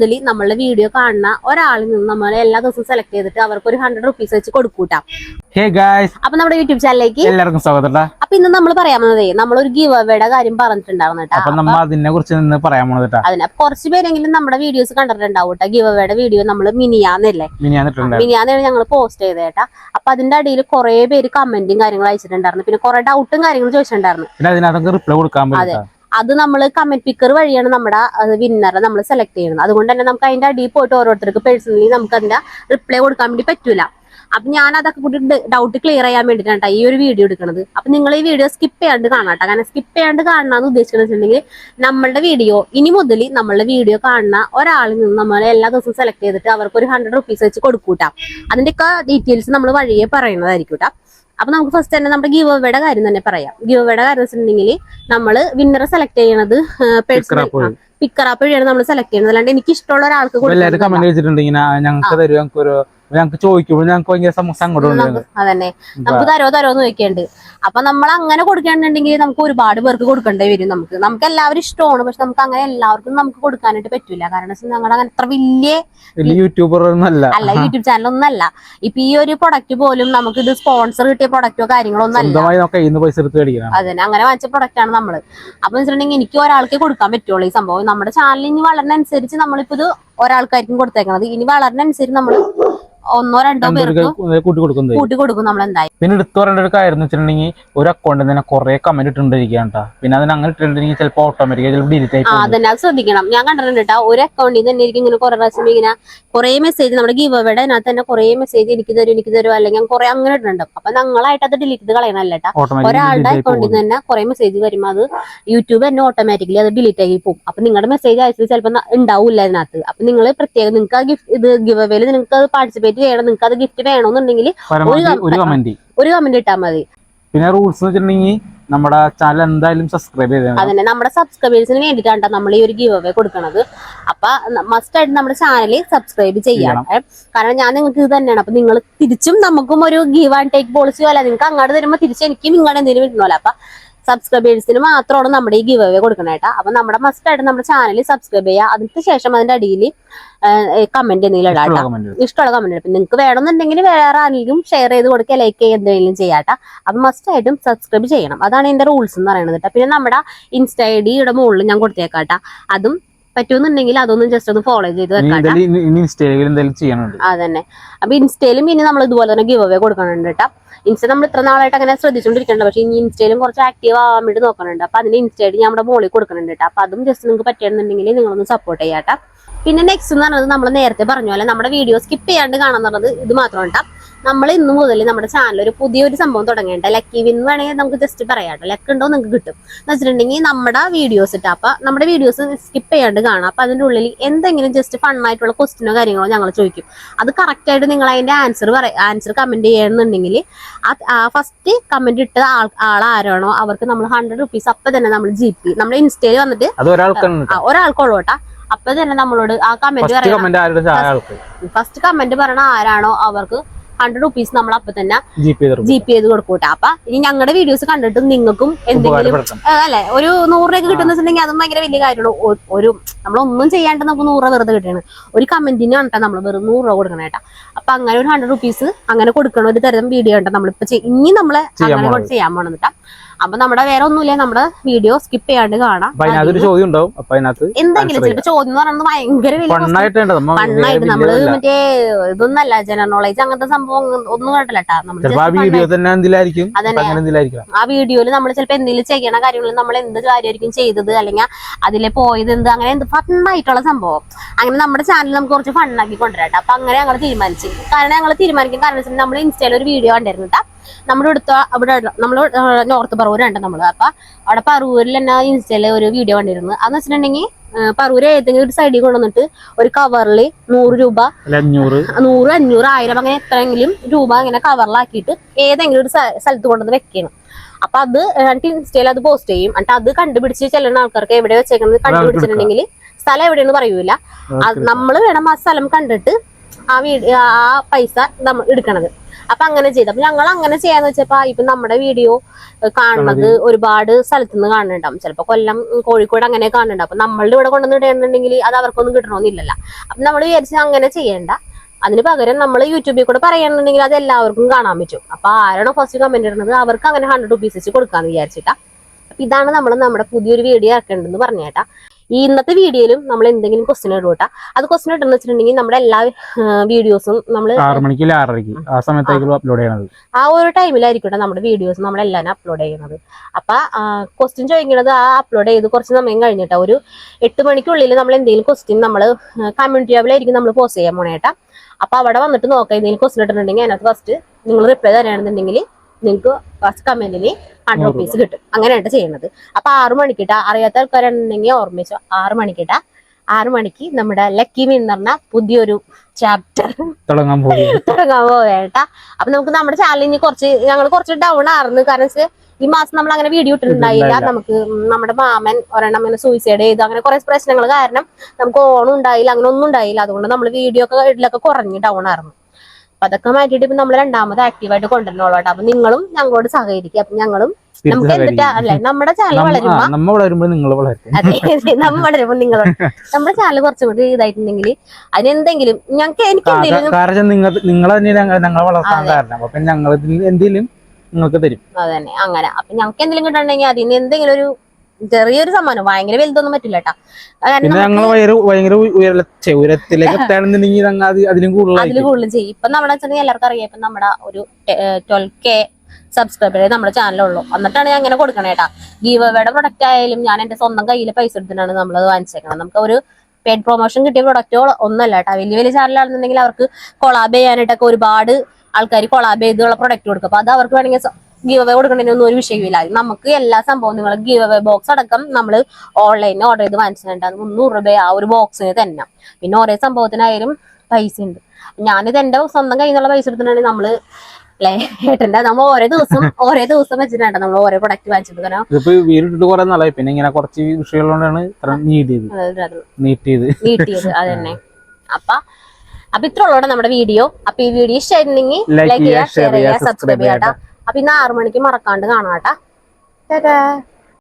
മുതൽ നമ്മളുടെ വീഡിയോ കാണുന്ന ഒരാളിൽ നിന്ന് നമ്മൾ എല്ലാ ദിവസവും സെലക്ട് ചെയ്തിട്ട് അവർക്ക് ഒരു ഹൺഡ്രഡ് റുപ്പീസ് വെച്ച് കൊടുക്കൂട്ടാം. അപ്പൊ നമ്മുടെ യൂട്യൂബ് ചാനലിലേക്ക് എല്ലാവർക്കും സ്വാഗതം. അപ്പൊ ഇന്ന് നമ്മൾ പറയാൻ പോകുന്നതേ നമ്മളൊരു ഗീവ് അവയുടെ കാര്യം പറഞ്ഞിട്ടുണ്ടാവുന്ന കേട്ടോ അതിനെ കുറിച്ച് നിന്ന് പറയാൻ അതിന് കുറച്ച് പേരെങ്കിലും നമ്മുടെ വീഡിയോസ് കണ്ടിട്ടുണ്ടാവും കേട്ടോ ഗീവ് അവയുടെ വീഡിയോ നമ്മൾ മിനിയാന്നല്ലേ മിനിയാന്നാണ് ഞങ്ങൾ പോസ്റ്റ് ചെയ്തത് കേട്ടാ അപ്പൊ അതിന്റെ അടിയിൽ കുറെ പേര് കമന്റും കാര്യങ്ങളും അയച്ചിട്ടുണ്ടായിരുന്നു. പിന്നെ കുറെ ഡൗട്ടും കാര്യങ്ങളും ചോദിച്ചിട്ടുണ്ടായിരുന്നു. പിന്നെ അത് നമ്മൾ കമന്റ് പിക്കർ വഴിയാണ് നമ്മുടെ വിന്നറെ നമ്മൾ സെലക്ട് ചെയ്യുന്നത് അതുകൊണ്ട് തന്നെ നമുക്ക് അതിന്റെ അടിയിൽ പോയിട്ട് ഓരോരുത്തർക്ക് പേഴ്സണലി നമുക്ക് അതിന്റെ റിപ്ലൈ കൊടുക്കാൻ വേണ്ടി പറ്റൂല. അപ്പൊ ഞാൻ അതൊക്കെ കൂടി ഡൗട്ട് ക്ലിയർ ചെയ്യാൻ വേണ്ടിയിട്ടാണ് ട്ടോ ഈ ഒരു വീഡിയോ എടുക്കുന്നത് അപ്പൊ നിങ്ങൾ ഈ വീഡിയോ സ്കിപ്പ് ചെയ്യാണ്ട് കാണാട്ടോ കാരണം സ്കിപ്പ് ചെയ്യാണ്ട് കാണണമെന്ന് ഉദ്ദേശിക്കുന്നത് വെച്ചിട്ടുണ്ടെങ്കിൽ നമ്മളുടെ വീഡിയോ ഇനി മുതൽ നമ്മളുടെ വീഡിയോ കാണുന്ന ഒരാളിൽ നിന്ന് നമ്മൾ എല്ലാ ദിവസവും സെലക്ട് ചെയ്തിട്ട് അവർക്ക് ഒരു ഹൺഡ്രഡ് റുപ്പീസ് വെച്ച് കൊടുക്കൂട്ടാ. അതിന്റെയൊക്കെ ഡീറ്റെയിൽസ് നമ്മൾ വഴിയെ പറയുന്നതായിരിക്കും അപ്പൊ നമുക്ക് ഫസ്റ്റ് തന്നെ നമ്മുടെ ഗീവ് അവയുടെ കാര്യം തന്നെ പറയാം. ഗീവ് അവയുടെ കാര്യം വെച്ചിട്ടുണ്ടെങ്കിൽ നമ്മൾ വിന്നറെ സെലക്ട് ചെയ്യണത് പേഴ്സണൽ up വഴിയാണ് നമ്മൾ സെലക്ട് ചെയ്യുന്നത്. അല്ലാണ്ട് എനിക്ക് ഇഷ്ടമുള്ള ഒരാൾക്ക് ഞങ്ങൾക്ക് തരും ഒരു ഞങ്ങൾക്ക് ചോദിക്കുമ്പോൾ ഞങ്ങൾക്ക് ഭയങ്കര സമ- സങ്കടം ഉണ്ട് നമുക്ക് അതന്നെ. നമുക്ക് തരോ തരോ എന്ന് ചോദിക്കേണ്ട. അപ്പൊ നമ്മൾ അങ്ങനെ കൊടുക്കുകയാണെന്നുണ്ടെങ്കിൽ നമുക്ക് ഒരുപാട് പേർക്ക് കൊടുക്കേണ്ടി വരും നമുക്ക്. നമുക്ക് എല്ലാവരും ഇഷ്ടമാണ് പക്ഷെ നമുക്ക് അങ്ങനെ എല്ലാവർക്കും നമുക്ക് കൊടുക്കാനായിട്ട് പറ്റൂല. കാരണം ഞങ്ങളുടെ അങ്ങനെ അത്ര വലിയ യൂട്യൂബർ ഒന്നല്ല അല്ല. യൂട്യൂബ് ചാനൽ ഒന്നല്ല ഇപ്പൊ ഈ ഒരു പ്രൊഡക്റ്റ് പോലും നമുക്ക് ഇത് സ്പോൺസർ കിട്ടിയ പ്രൊഡക്റ്റോ കാര്യങ്ങളോ ഒന്നല്ല അതന്നെ. അങ്ങനെ വാങ്ങിച്ച പ്രൊഡക്റ്റ് ആണ് നമ്മൾ. അപ്പൊ വെച്ചിട്ടുണ്ടെങ്കിൽ എനിക്ക് ഒരാൾക്ക് കൊടുക്കാൻ പറ്റുള്ളൂ ഈ സംഭവം. നമ്മുടെ ചാനലിന് വളരണ അനുസരിച്ച് നമ്മളിപ്പോ ഇത് ഒരാൾക്കായിരിക്കും കൊടുത്തേക്കണത്. ഇനി വളരുന്നതനുസരിച്ച് നമ്മൾ ഒന്നോ രണ്ടോ പേർക്ക് കൂട്ടി കൊടുക്കുന്നത് കൂട്ടി കൊടുക്കും നമ്മൾ എന്തായാലും പിന്നെ എടുത്തു പറയേണ്ട ഒരു കാര്യം എന്ന് വെച്ചിട്ടുണ്ടെങ്കിൽ ഒരു അക്കൗണ്ടിൽ തന്നെ കുറെ കമന്റ് ഇട്ടുകൊണ്ടിരിക്കുകയാണ് പിന്നെ അതിന് അങ്ങനെ ഇട്ടിട്ടുണ്ടെങ്കിൽ ചിലപ്പോൾ ഓട്ടോമാറ്റിക്കായി ചിലപ്പോൾ ഡിലീറ്റ് ആയി അതന്നെ അത് ശ്രദ്ധിക്കണം. ഞാൻ കണ്ടിട്ടുണ്ട് കേട്ടോ ഒരു അക്കൗണ്ടിൽ തന്നെ എനിക്ക് ഇങ്ങനെ കുറെ പ്രാവശ്യം ഇങ്ങനെ കുറെ മെസ്സേജ് നമ്മുടെ ഗീവ് അവയുടെ അതിനകത്ത് തന്നെ കുറെ മെസ്സേജ് എനിക്ക് തരും എനിക്ക് തരും അല്ലെങ്കിൽ കുറെ അങ്ങനെ ഇടുന്നുണ്ട് അപ്പൊ ഞങ്ങളായിട്ട് അത് ഡിലീറ്റ് ചെയ്ത് കളയണല്ല കേട്ടോ ഒരാളുടെ അക്കൗണ്ടിൽ നിന്ന് തന്നെ കുറെ മെസ്സേജ് വരും അത് യൂട്യൂബ് തന്നെ ഓട്ടോമാറ്റിക്കലി അത് ഡിലീറ്റ് ആയി പോകും. അപ്പൊ നിങ്ങളുടെ മെസ്സേജ് അയച്ചത് ചിലപ്പോൾ ഉണ്ടാവില്ല അതിനകത്ത്. അപ്പൊ നിങ്ങൾ പ്രത്യേകം നിങ്ങൾക്ക് ആ ഗിഫ്റ്റ് ഇത് ഗിവ് അവയിൽ നിങ്ങൾക്ക് അത് പാർട്ടിസിപ്പേറ്റ് ചെയ്യണം. നിങ്ങൾക്ക് അത് ഗിഫ്റ്റ് വേണമെന്നുണ്ടെങ്കിൽ ഒരു കമന്റ് ഒരു കമന്റ് ഇട്ടാൽ മതി. പിന്നെ റൂൾസ് വെച്ചിട്ടുണ്ടെങ്കിൽ നമ്മുടെ ചാനൽ എന്തായാലും സബ്സ്ക്രൈബ് അതന്നെ നമ്മുടെ സബ്സ്ക്രൈബേഴ്സിന് വേണ്ടിയിട്ടാണ് നമ്മൾ ഈ ഒരു ഗീവ് അവേ കൊടുക്കുന്നത് അപ്പൊ മസ്റ്റ് ആയിട്ട് നമ്മുടെ ചാനൽ സബ്സ്ക്രൈബ് ചെയ്യണം. കാരണം ഞാൻ നിങ്ങൾക്ക് ഇത് തന്നെയാണ്. അപ്പൊ നിങ്ങൾ തിരിച്ചും നമുക്കും ഒരു ഗീവ് ആൻഡ് ടേക്ക് പോളിസി പോലെ നിങ്ങൾക്ക് അങ്ങോട്ട് തരുമ്പോൾ തിരിച്ച് എനിക്കും ഇങ്ങോട്ട് എന്തെങ്കിലും കിട്ടണമല്ലോ അപ്പൊ സബ്സ്ക്രൈബേഴ്സിന് മാത്രമാണ് നമ്മുടെ ഈ ഗിവ് അവേ കൊടുക്കണേ കേട്ടോ. അപ്പൊ നമ്മുടെ മസ്റ്റ് ആയിട്ട് നമ്മുടെ ചാനൽ സബ്സ്ക്രൈബ് ചെയ്യുക. അതിന് ശേഷം അതിന്റെ അടിയിൽ കമന്റ് എന്തെങ്കിലും ഇടാം ഇഷ്ടമുള്ള കമന്റ് ഇടാം. നിങ്ങൾക്ക് വേണമെന്നുണ്ടെങ്കിൽ വേറെ ആരെങ്കിലും ഷെയർ ചെയ്ത് കൊടുക്കുക ലൈക്ക് ചെയ്യുക എന്തെങ്കിലും ചെയ്യാട്ടോ അപ്പൊ മസ്റ്റ് ആയിട്ടും സബ്സ്ക്രൈബ് ചെയ്യണം. അതാണ് എന്റെ റൂൾസ് എന്ന് പറയുന്നത് കേട്ടോ. പിന്നെ നമ്മുടെ ഇൻസ്റ്റ ഐ ഡിയുടെ മുകളിൽ ഞാൻ കൊടുത്തേക്കാട്ടാ അതും പറ്റുമെന്നുണ്ടെങ്കിൽ അതൊന്നും ജസ്റ്റ് ഒന്ന് ഫോളോ ചെയ്ത് വെക്കാം അതന്നെ. അപ്പൊ ഇൻസ്റ്റയിലും ഇനി നമ്മൾ ഇതുപോലെ തന്നെ ഗിവ് അവേ കൊടുക്കണുണ്ട് കേട്ടോ. ഇൻസ്റ്റ നമ്മൾ ഇത്ര നാളായിട്ട് അങ്ങനെ ശ്രദ്ധിച്ചോണ്ടിരിക്കണ്ട പക്ഷേ ഇനി ഇൻസ്റ്റയിലും കുറച്ച് ആക്റ്റീവ് ആവാൻ വേണ്ടി നോക്കണുണ്ട്. അപ്പൊ അതിന് ഇൻസ്റ്റയിൽ ഞാൻ നമ്മുടെ മോളിൽ കൊടുക്കുന്നുണ്ട് കേട്ടോ. അപ്പൊ അതും ജസ്റ്റ് നിങ്ങൾക്ക് പറ്റുന്നുണ്ടെങ്കിൽ നിങ്ങളൊന്ന് സപ്പോർട്ട് ചെയ്യാട്ടോ പിന്നെ നെക്സ്റ്റ് എന്ന് പറയുന്നത് നമ്മൾ നേരത്തെ പറഞ്ഞ പോലെ നമ്മുടെ വീഡിയോ സ്കിപ്പ് ചെയ്യാണ്ട് കാണാന്നുള്ളത് ഇത് മാത്രം കേട്ടോ. നമ്മൾ ഇന്ന് മുതൽ നമ്മുടെ ചാനൽ ഒരു പുതിയൊരു സംഭവം തുടങ്ങേണ്ട. ലക്കി വിൻ വേണമെങ്കിൽ നമുക്ക് ജസ്റ്റ് പറയാട്ടോ ലക്ക് ഉണ്ടോ നിങ്ങൾക്ക് കിട്ടും. എന്ന് വെച്ചിട്ടുണ്ടെങ്കിൽ നമ്മുടെ വീഡിയോസ് ഇട്ടാ അപ്പൊ നമ്മുടെ വീഡിയോസ് സ്കിപ്പ് ചെയ്യാണ്ട് കാണാം. അപ്പൊ അതിന്റെ ഉള്ളിൽ എന്തെങ്കിലും ജസ്റ്റ് ഫണ്ണായിട്ടുള്ള ക്വസ്റ്റിനോ കാര്യങ്ങളോ ഞങ്ങൾ ചോദിക്കും. അത് കറക്റ്റായിട്ട് നിങ്ങൾ അതിന്റെ ആൻസർ പറ ആൻസർ കമന്റ് ചെയ്യണമെന്നുണ്ടെങ്കിൽ ആ ഫസ്റ്റ് കമന്റ് ഇട്ട ആൾ ആളാരാണോ? അവർക്ക് നമ്മൾ ഹൺഡ്രഡ് റുപ്പീസ് അപ്പൊ തന്നെ നമ്മൾ ജി പി നമ്മുടെ ഇൻസ്റ്റയിൽ വന്നിട്ട് ഒരാൾക്കുള്ളൂ കേട്ടാ. അപ്പൊ തന്നെ നമ്മളോട് ആ കമന്റ് ഫസ്റ്റ് കമന്റ് പറയണ ആരാണോ? അവർക്ക് ഹൺഡ്രഡ് റുപ്പീസ് നമ്മൾ അപ്പൊ തന്നെ ജി പേ ചെയ്ത് കൊടുക്കൂട്ടാ. അപ്പൊ ഇനി ഞങ്ങളുടെ വീഡിയോസ് കണ്ടിട്ട് നിങ്ങൾക്കും എന്തെങ്കിലും അല്ലെ? ഒരു നൂറ് രൂപ കിട്ടുന്നുണ്ടെങ്കിൽ അതും ഭയങ്കര വലിയ കാര്യമാണ്. ഒരു നമ്മളൊന്നും ചെയ്യാണ്ട് നമുക്ക് നൂറ് രൂപ വെറുതെ കിട്ടണം ഒരു കമന്റിന് കണ്ടാ നമ്മൾ വെറും നൂറ് രൂപ കൊടുക്കണം കേട്ടാ. അപ്പൊ അങ്ങനെ ഒരു ഹൺഡ്രഡ് റുപ്പീസ് അങ്ങനെ കൊടുക്കണ ഒരു തരം വീഡിയോ ഉണ്ടോ നമ്മളിപ്പോ ഇനി നമ്മൾ ചെയ്യാൻ അങ്ങനെ പോണത്. ചെയ്യാൻ പോണെന്ന് കേട്ടാ. അപ്പൊ നമ്മുടെ വേറെ ഒന്നുമില്ല നമ്മുടെ വീഡിയോ സ്കിപ്പ് ചെയ്യാണ്ട് കാണാം. ചോദ്യം ഉണ്ടാവും. അപ്പൊ അതിനകത്ത് എന്തെങ്കിലും answer ചിലപ്പോ ചോദ്യം എന്ന് പറയുന്നത് ഭയങ്കര പണ്ണായിട്ട് നമ്മൾ. മറ്റേ ഇതൊന്നല്ല ജനറൽ നോളേജ് അങ്ങനത്തെ സംഭവം ഒന്നും കണ്ടല്ലോ അതന്നെ. ആ വീഡിയോയിൽ നമ്മൾ ചിലപ്പോൾ എന്തെങ്കിലും ചെയ്യണ കാര്യങ്ങളിൽ നമ്മൾ എന്ത് കാര്യമായിരിക്കും ചെയ്തത് അല്ലെങ്കിൽ അതിലെ പോയത് എന്ത് അങ്ങനെ എന്ത് ഫണ്ണായിട്ടുള്ള സംഭവം. അങ്ങനെ നമ്മുടെ ചാനൽ നമുക്ക് കുറച്ച് ഫണ്ണാക്കി കൊണ്ടുവരാട്ടെ അപ്പൊ അങ്ങനെ ഞങ്ങൾ തീരുമാനിച്ചു. കാരണം ഞങ്ങൾ തീരുമാനിക്കും കാരണം വെച്ചാൽ നമ്മൾ ഇൻസ്റ്റയിൽ ഒരു വീഡിയോ കണ്ടിരുന്നു കേട്ടാ നമ്മുടെ അടുത്ത അവിടെ നമ്മൾ നോർത്ത് പറവൂരുണ്ട് നമ്മൾ അപ്പൊ അവിടെ പറവൂരിൽ തന്നെ ഇൻസ്റ്റയിൽ ഒരു വീഡിയോ കണ്ടിരുന്നു. അതെന്ന് വെച്ചിട്ടുണ്ടെങ്കിൽ പറവൂര് ഏതെങ്കിലും ഒരു സൈഡിൽ കൊണ്ടുവന്നിട്ട് ഒരു കവറിൽ നൂറ് രൂപ നൂറ് അഞ്ഞൂറ് ആയിരം അങ്ങനെ എത്രയെങ്കിലും രൂപ അങ്ങനെ കവറിലാക്കിയിട്ട് ഏതെങ്കിലും ഒരു സ്ഥലത്ത് കൊണ്ടുവന്ന് വെക്കണം. അപ്പൊ അത് എന്നിട്ട് ഇൻസ്റ്റയിൽ അത് പോസ്റ്റ് ചെയ്യും. എന്നിട്ട് അത് കണ്ടുപിടിച്ച് ചെല്ലുന്ന ആൾക്കാർക്ക് എവിടെ വെച്ചേക്കുന്നത് കണ്ടുപിടിച്ചിട്ടുണ്ടെങ്കിൽ സ്ഥലം എവിടെയെന്ന് പറയൂല. നമ്മൾ വേണം ആ സ്ഥലം കണ്ടിട്ട് ആ വീട് ആ പൈസ നമ്മൾ എടുക്കണത്. അപ്പൊ അങ്ങനെ ചെയ്തു. അപ്പൊ ഞങ്ങൾ അങ്ങനെ ചെയ്യാന്ന് വെച്ചപ്പോ ഇപ്പൊ നമ്മുടെ വീഡിയോ കാണുന്നത് ഒരുപാട് സ്ഥലത്തു നിന്ന് കാണുന്നുണ്ടാവും. ചിലപ്പോ കൊല്ലം കോഴിക്കോട് അങ്ങനെ കാണുന്നുണ്ടാവും. അപ്പൊ നമ്മളുടെ ഇവിടെ കൊണ്ടുവന്ന് ഇടുന്നുണ്ടെങ്കിൽ അത് അവർക്കൊന്നും കിട്ടണമെന്നില്ലല്ലോ അപ്പൊ നമ്മൾ വിചാരിച്ച അങ്ങനെ ചെയ്യണ്ട. അതിന് പകരം നമ്മൾ യൂട്യൂബിൽ കൂടെ പറയുന്നുണ്ടെങ്കിൽ അത് എല്ലാവർക്കും കാണാൻ പറ്റും. അപ്പൊ ആരാണോ ഫസ്റ്റ് കമന്റ് ഇടുന്നത് അവർക്ക് അങ്ങനെ ഹൺഡ്രഡ് റുപ്പീസ് വെച്ച് കൊടുക്കാന്ന് വിചാരിച്ചിട്ടാ. അപ്പൊ ഇതാണ് നമ്മൾ നമ്മുടെ പുതിയൊരു വീഡിയോ ആക്കേണ്ടതെന്ന് പറഞ്ഞേട്ടാ. ഈ ഇന്നത്തെ വീഡിയോയിലും നമ്മൾ എന്തെങ്കിലും ക്വസ്റ്റ്യൻ ഇടൂട്ടാ അത് ക്വസ്റ്റ്യൻ ഇട്ടെന്ന് വെച്ചിട്ടുണ്ടെങ്കിൽ നമ്മുടെ എല്ലാ വീഡിയോസും നമ്മൾ ആറ് മണിക്ക് ആറരയ്ക്ക്. ആ സമയത്തായിരിക്കും അപ്ലോഡ് ചെയ്യണത്. ആ ഒരു ടൈമിലായിരിക്കും നമ്മുടെ വീഡിയോസ് നമ്മളെല്ലാം അപ്ലോഡ് ചെയ്യുന്നത്. അപ്പൊ ക്വസ്റ്റ്യൻ ചോദിക്കുന്നത് ആ അപ്ലോഡ് ചെയ്ത് കുറച്ച് സമയം കഴിഞ്ഞിട്ടാ ഒരു എട്ട് മണിക്കുള്ളിൽ നമ്മൾ എന്തെങ്കിലും ക്വസ്റ്റ്യൻ നമ്മൾ കമ്മ്യൂണിറ്റി ടാബിലായിരിക്കും നമ്മൾ പോസ്റ്റ് ചെയ്യാൻ പോണേട്ടാ അപ്പൊ അവിടെ വന്നിട്ട് നോക്കാം എന്തെങ്കിലും ക്വസ്റ്റ്യൻ ഇട്ടിട്ടുണ്ടെങ്കിൽ അതിനകത്ത് ഫസ്റ്റ് നിങ്ങൾ റിപ്ലൈ തരാണെന്നുണ്ടെങ്കിൽ നിങ്ങൾക്ക് ഫസ്റ്റ് കമന്റിൽ ഹൺഡ്രഡ് റുപ്പീസ് കിട്ടും. അങ്ങനെയാണ് ചെയ്യുന്നത്. അപ്പൊ ആറു മണിക്കിട്ട അറിയാത്ത ആൾക്കാരുണ്ടെങ്കിൽ ഓർമ്മിച്ചോ ആറു മണിക്കിട്ട. ആറു മണിക്ക് നമ്മുടെ ലക്കി മീൻ എന്ന് പറഞ്ഞ പുതിയൊരു ചാപ്റ്റർ തുടങ്ങാൻ തുടങ്ങാൻ പോവേട്ടാ അപ്പൊ നമുക്ക് നമ്മുടെ ചാനലിന് കുറച്ച് ഞങ്ങൾ കുറച്ച് ഡൗൺ ആയിരുന്നു. കാരണം ഈ മാസം നമ്മൾ അങ്ങനെ വീഡിയോ ഇട്ടിട്ടുണ്ടായില്ല. നമുക്ക് നമ്മുടെ മാമൻ ഒരെണ്ണം അങ്ങനെ സൂയിസൈഡ് ചെയ്തു. അങ്ങനെ കുറെ പ്രശ്നങ്ങൾ കാരണം നമുക്ക് ഓണം ഉണ്ടായില്ല അങ്ങനെ ഒന്നും ഉണ്ടായില്ല. അതുകൊണ്ട് നമ്മൾ വീഡിയോ ഒക്കെ ഇടലൊക്കെ കുറഞ്ഞ് ഡൗൺ ആയിരുന്നു. അപ്പൊ അതൊക്കെ മാറ്റിയിട്ട് ഇപ്പൊ നമ്മൾ രണ്ടാമത് ആക്റ്റീവായിട്ട് കൊണ്ടുവരണോളൂ കേട്ടോ. അപ്പൊ നിങ്ങളും ഞങ്ങളോട് സഹകരിക്കുക. അപ്പൊ ഞങ്ങളും നമുക്ക് എന്തിട്ടാ അല്ലെ നമ്മുടെ ചാനൽ വളരുമ്പോ വളരുമ്പോ നിങ്ങൾ അതെ നമ്മൾ നമ്മ വളരുമ്പോ നിങ്ങൾ നമ്മുടെ ചാനൽ കുറച്ചും കൂടി ഇതായിട്ടുണ്ടെങ്കിൽ അതിനെന്തെങ്കിലും ഞങ്ങൾക്ക് എനിക്ക് എന്തെങ്കിലും നിങ്ങൾ ഞങ്ങൾ വളർത്താൻ കാരണം. അപ്പൊ ഞങ്ങൾ എന്തെങ്കിലും നിങ്ങൾക്ക് തരും. അങ്ങനെ. അപ്പൊ ഞങ്ങൾക്ക് എന്തെങ്കിലും കിട്ടണമെങ്കിൽ അതിന് എന്തെങ്കിലും ഒരു ചെറിയൊരു സമ്മാനം. ഭയങ്കര വലുതൊന്നും പറ്റില്ല കേട്ടാ. അതിലും കൂടുതൽ ചെയ്യും. ഇപ്പൊ നമ്മുടെ എല്ലാവർക്കും അറിയാം. ഇപ്പൊ നമ്മുടെ ഒരു ട്വൽവ് കെ സബ്സ്ക്രൈബർ നമ്മുടെ ചാനലുള്ളൂ എന്നിട്ടാണ് ഞാൻ അങ്ങനെ കൊടുക്കണേ കേട്ടാ. ഗീവയുടെ പ്രൊഡക്റ്റ് ആയാലും ഞാൻ എന്റെ സ്വന്തം കയ്യിൽ പൈസ എടുത്തിട്ടാണ് നമ്മളത് വാങ്ങിച്ചേക്കണം നമുക്ക് ഒരു പെയ്ഡ് പ്രൊമോഷൻ കിട്ടിയ പ്രൊഡക്റ്റോ ഒന്നല്ല കേട്ടോ. വലിയ വലിയ ചാനലാണെന്നുണ്ടെങ്കിൽ അവർക്ക് കൊളാബ് ചെയ്യാനായിട്ടൊക്കെ ഒരുപാട് ആൾക്കാർ കൊളാബ് ചെയ്തുള്ള പ്രൊഡക്റ്റ് കൊടുക്കും. അപ്പൊ അത് അവർക്ക് വേണമെങ്കിൽ ഗീവ് അവേ കൊടുക്കണതിനൊന്നും ഒരു വിഷയമില്ല നമുക്ക് എല്ലാ സംഭവവും നിങ്ങൾ ഗീവ് അവേ ബോക്സ് അടക്കം നമ്മൾ ഓൺലൈനിൽ ഓർഡർ ചെയ്ത് വാങ്ങിച്ചിട്ടുണ്ട്. അത് മുന്നൂറ് രൂപ ആ ഒരു ബോക്സിന് തന്നെ. പിന്നെ ഓരോ സംഭവത്തിനായാലും പൈസ ഉണ്ട്. ഞാനിത് എന്റെ സ്വന്തം കയ്യിൽ നിന്നുള്ള പൈസ എടുത്തിട്ടുണ്ടെങ്കിൽ നമ്മൾ ഏട്ടന്റെ നമ്മൾ ഓരോ ദിവസം ഓരോ ദിവസം വെച്ചിട്ടാണ് നമ്മൾ ഓരോ പ്രൊഡക്റ്റ് വാങ്ങിച്ചത്. കാരണം ഇതിപ്പോ വീടിട്ട് കുറെ നാളായി. പിന്നെ ഇങ്ങനെ കുറച്ച് വിഷയമുള്ളതുകൊണ്ടാണ് ഇത്ര നീഡ് ചെയ്ത് അതായത് അത്. നീറ്റ് ചെയ്ത് നീട്ടിയത് അത് തന്നെ. അപ്പൊ അപ്പൊ ഇത്ര ഉള്ളതാണ് നമ്മുടെ വീഡിയോ. അപ്പൊ ഈ വീഡിയോ ഇഷ്ടമായിരുന്നെങ്കിൽ ലൈക്ക് ചെയ്യുക, ഷെയർ ചെയ്യുക സബ്സ്ക്രൈബ് ചെയ്യാം അപ്പൊ ഇന്ന് ആറു മണിക്ക് മറക്കാണ്ട് കാണാട്ടാ